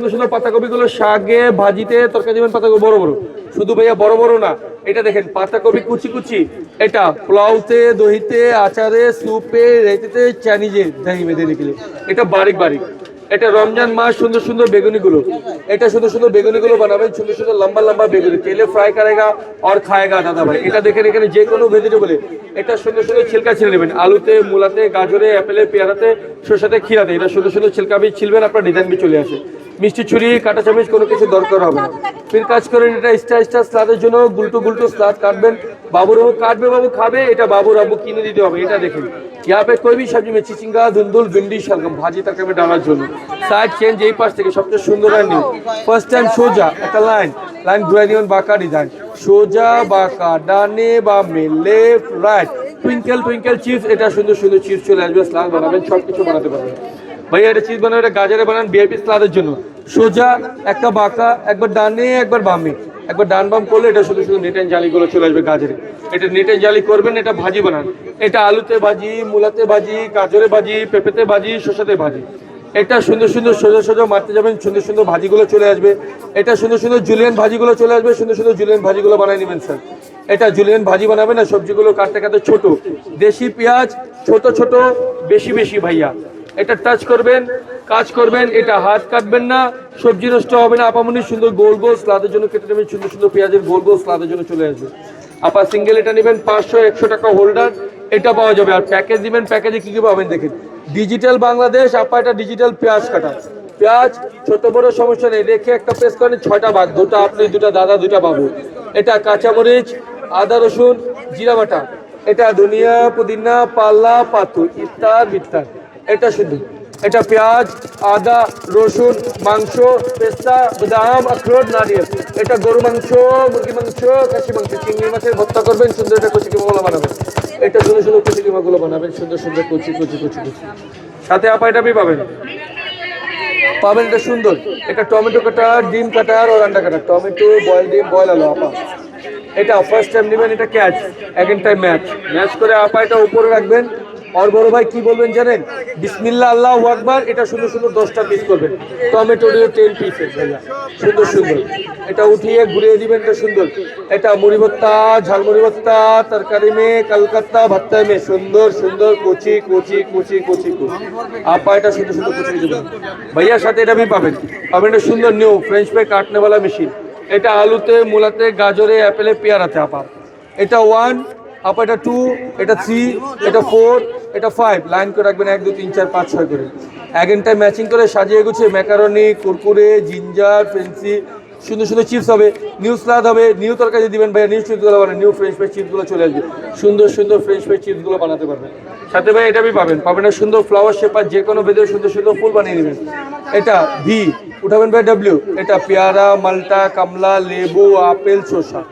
সুন্দর সুন্দর পাতাকপিগুলো শাকে, ভাজিতে তরকারি দেবেন, পাতাকপি বড় বড়। শুধু ভাইয়া বড় বড় না, এটা দেখেন, পাতাকপি কুচি কুচি। এটা পোলাওতে, দহিতে, আচারে, স্যুপে রেতিতে চাইনিজে দহি বেঁধে নিকলে এটা বারিক বারিক। এটা রমজান মাস, সুন্দর সুন্দর বেগুনিগুলো। এটা সুন্দর সুন্দর বেগুনিগুলো বানাবেন, সুন্দর সুন্দর লম্বা লম্বা বেগুনি। তেলে ফ্রাই করেগা আর খায়গা দাদা ভাই। এটা দেখেন, এখানে যে কোনো ভেজিটেবলে এটা সুন্দর সুন্দর ছিলকা ছিঁড়ে নেবেন। আলুতে, মূলাতে, গাজরে অ্যাপেলে পেয়ারাতে শসাতে খিরাতে এটা সুন্দর সুন্দর ছিলকা ছিলবেন, আপনার ডিজাইন বীজ চলে আসে। মিষ্টি ছুরি কাটা চামচ কোনো কিছু দরকার হবে না ফির কাজ করেন এটা স্টার স্টার স্লাদের জন্য গুলটু গুলটু স্লাদ কাটবেন বাবুর বাবু কাটবে বাবু খাবে এটা বাবুর আবু কিনে দিতে হবে এটা দেখেন यहाँ पे कोई भी सब्जी में चिचिंगा धुंधुल भिंडी शलगम ভাজি তরকারি में ডালার জন্য সাইড চেঞ্জ এই পাশ থেকে সবচেয়ে সুন্দর আর নিউ ফার্স্ট টাইম সোজা একটা লাইন লাইন ঘুরে নিবেন বাঁকা ডিজাইন সোজা বাঁকা ডানে বামে left right twinkle twinkle chips এটা সুন্দর সুন্দর চিপস চলে আসবে স্লাদ বানাবেন সব কিছু বানাতে পারবেন ভাইয়া এটা চিজ বানাবে এটা গাজরে বানান বিআইপি স্লাদের জন্য সোজা, একটা বাঁকা, একবার ডানে একবার বামে একবার ডান বাম করলে এটা শুধু শুধু নেটেন জালিগুলো চলে আসবে গাজরে এটা নেটেন জালি করবেন, এটা ভাজি বানান। এটা আলুতে ভাজি, মূলাতে ভাজি, গাজরে ভাজি, পেঁপেতে ভাজি, শসাতে ভাজি। এটা সুন্দর সুন্দর সোজা সোজা মারতে যাবেন, সুন্দর সুন্দর ভাজিগুলো চলে আসবে। এটা সুন্দর সুন্দর জুলিয়ান ভাজিগুলো চলে আসবে, সুন্দর সুন্দর জুলিয়ান ভাজিগুলো বানিয়ে নেবেন, স্যার। এটা জুলিয়ান ভাজি বানাবেন না সবজিগুলো কাটতে কাটতে ছোট। দেশি পেঁয়াজ, ছোট ছোট, বেশি বেশি ভাইয়া। এটা টাচ করবেন, কাজ করবেন, এটা হাত কাটবেন না, সবজি নষ্ট হবে না আপামনি সুন্দর গোল গোল স্লাদের জন্য কেটে নেবেন, সুন্দর সুন্দর পেঁয়াজের গোল গোল স্লাদের জন্য চলে আসবে। আপা সিঙ্গেল এটা নেবেন, পাঁচশো, একশো টাকা হোল্ডার এটা পাওয়া যাবে। আর প্যাকেজ দিবেন প্যাকেজে কী কী পাবেন দেখেন। ডিজিটাল বাংলাদেশ, আপা এটা ডিজিটাল পেঁয়াজ কাটা। পেঁয়াজ, ছোট বড় সমস্যা নেই, রেখে একটা পেস্ট করেন, ছয়টা ভাগ দুটো আপনি, দুটা দাদা, দুটা বাবু। এটা কাঁচামরিচ আদা, রসুন, জিরা বাটা। এটা ধনিয়া, পুদিনা, পাল্লা পাতু ইত্যাদি ইত্যাদ এটা শুধু। এটা পেঁয়াজ, আদা, রসুন, মাংস, পেস্তা, বাদাম, আখরোট, নারিয়েল। এটা গরু মাংস, মুরগি মাংস, খাসি মাংস, চিংড়ি মাছের ভর্তা করবেন, সুন্দর একটা কচি কিমাগুলো বানাবেন। এটা সুন্দর সুন্দর কচি কিমাগুলো বানাবেন, সুন্দর সুন্দর কচি কচি কচি কচি। সাথে আপা এটা পাবেন। পাবেন এটা সুন্দর। এটা টমেটো কাটা ডিম কাটা আর আন্ডা কাটা টমেটো, বয়েল ডিম, বয়েল আলু, আপা। এটা ফার্স্ট টাইম নেবেন, এটা catch second time match match করে আপা এটা উপরে রাখবেন। আর বড় ভাই কি বলবেন জানেন? বিসমিল্লা আল্লাহ আকবার, এটা সুন্দর সুন্দর দশটা পিস করবেন। টমেটো দিয়ে টেন পিসের সুন্দর সুন্দর। এটা উঠিয়ে ঘুরিয়ে দিবেন, এটা সুন্দর। এটা মুড়ি ভর্তা ঝালমুড়ি ভর্তা, তরকারি মে কলকাতা ভত্তা মে সুন্দর সুন্দর, কচি কচি কচি কচি কচি। আপা, এটা সুন্দর সুন্দর কচি দেবেন। ভাইয়ার সাথে এটা আপনি পাবেন। পাবেন এটা সুন্দর নিউ ফ্রেঞ্চ ফ্রাই কাটনেওয়ালা মেশিন এটা আলুতে, মূলাতে, গাজরে, অ্যাপেলে, পেয়ারাতে আপা। এটা ওয়ান আপ, এটা টু এটা থ্রি এটা ফোর এটা ফাইভ লাইন করে রাখবেন এক, দু, তিন, চার, পাঁচ, ছয় করে। এগেনটায় ম্যাচিং করে সাজিয়ে গুছিয়ে ম্যাকারনি কুরকুরে জিঞ্জার ফেন্সি সুন্দর সুন্দর চিপস হবে। নিউ স্লাদ হবে নিউ তরকারি দিবেন ভাইয়া নিউ চিপসগুলো বানান নিউ ফ্রেঞ্চ ফ্রাই চিপসগুলো চলে আসবে। সুন্দর সুন্দর ফ্রেঞ্চ ফ্রাই চিপসগুলো বানাতে পারবেন। সাথে ভাই এটা আপনি পাবেন। পাবেন না সুন্দর ফ্লাওয়ার শেপার যে কোনো বেদে সুন্দর সুন্দর ফুল বানিয়ে নেবেন। এটা ভি, উঠাবেন ভাই ডাব্লিউ এটা পেয়ারা, মালটা, কামলা, লেবু, আপেল, শসা।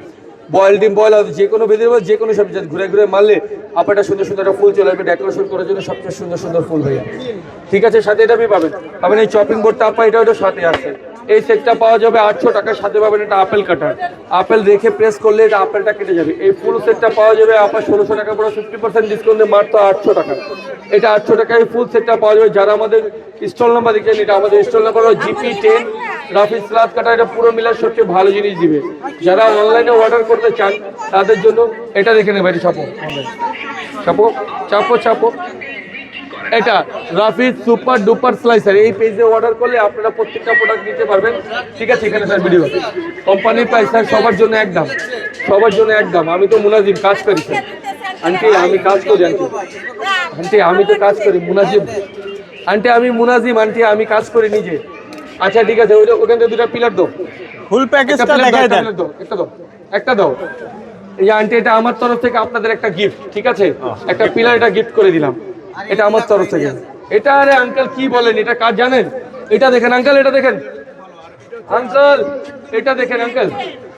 বয়েল ডিম বয়েল যে কোনো ভেজিটেবল, যে কোনো সবজি ঘুরে ঘুরে মারলে আপনার সুন্দর সুন্দর একটা ফুল চলে আসবে ডেকোরেশন করার জন্য সবচেয়ে সুন্দর সুন্দর ফুল হয়ে ঠিক আছে, সাথে এটা আপনি পাবেন। পাবেন এই চপিং বোর্ডটা আপনার এটা ওটা সাথে আছে। এই সেটটা পাওয়া যাবে আটশো টাকার সাথে পাবেন এটা আপেল কাটার। আপেল রেখে প্রেস করলে এটা আপেলটা কেটে যাবে। এই ফুল সেটটা পাওয়া যাবে আপনার ষোলোশো টাকা পুরো ফিফটি পার্সেন্ট ডিসকাউন্টে মাত্র আটশো টাকা। এটা আটশো টাকায় ফুল সেটটা পাওয়া যাবে। যারা আমাদের স্টল নাম্বার দেখছেন এটা আমাদের স্টল নাম্বার হলো জিপি টেন রাফি স্লাদ কাটা, এটা পুরো মিলার সবচেয়ে ভালো জিনিস দিবে। যারা অনলাইনে অর্ডার করতে চান, তাদের জন্য এটা দেখে নেবে, এটা চাপো। চাপো চাপো চাপো। এটা রাফিজ সুপার ডুপার স্লাইসার। এই পেজে অর্ডার করলে আপনারা প্রত্যেকটা প্রোডাক্ট নিতে পারবেন। ঠিক আছে এখানে স্যার ভিডিও কোম্পানির প্রাইস স্যার সবার জন্য একদম সবার জন্য একদম আমি তো মুনাজিম কাজ করি স্যার আন্টি আমি কাজ করি আন্টি আন্টি আমি তো কাজ করি মুনাজিম আন্টি আমি মুনাজিম আন্টি আমি কাজ করি নিজে। আচ্ছা ঠিক আছে ওইটা ওখান থেকে দুটা পিলার দাও। ফুল প্যাকেজটা দেখাই দেন। দাও, একটা দাও একটা দাও। এই আন্টি এটা আমার তরফ থেকে আপনাদের একটা গিফট ঠিক আছে? একটা পিলার এটা গিফট করে দিলাম। এটা আমার তরফ থেকে। এটা আরে আঙ্কেল কি বলেন? এটা কাজ জানেন? এটা দেখেন আঙ্কেল এটা দেখেন। আঙ্কেল এটা দেখেন আঙ্কেল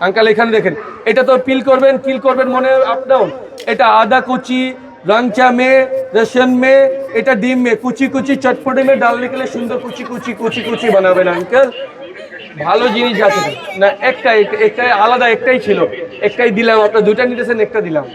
আঙ্কেল এখানে দেখেন। এটা তো পিল করবেন কিল করবেন মনে আপ ডাউন এটা আদা কুচি রাংচা মে রসন মে এটা ডিম মে কুচি কুচি চটপটে মে ডাল নিকলে সুন্দর কুচি কুচি কুচি কুচি বানাবেন আঙ্কেল ভালো জিনিস আছে। না একটাই একটাই আলাদা একটাই ছিল। একটাই দিলাম আপনার দুটা নিতেছেন একটা দিলাম।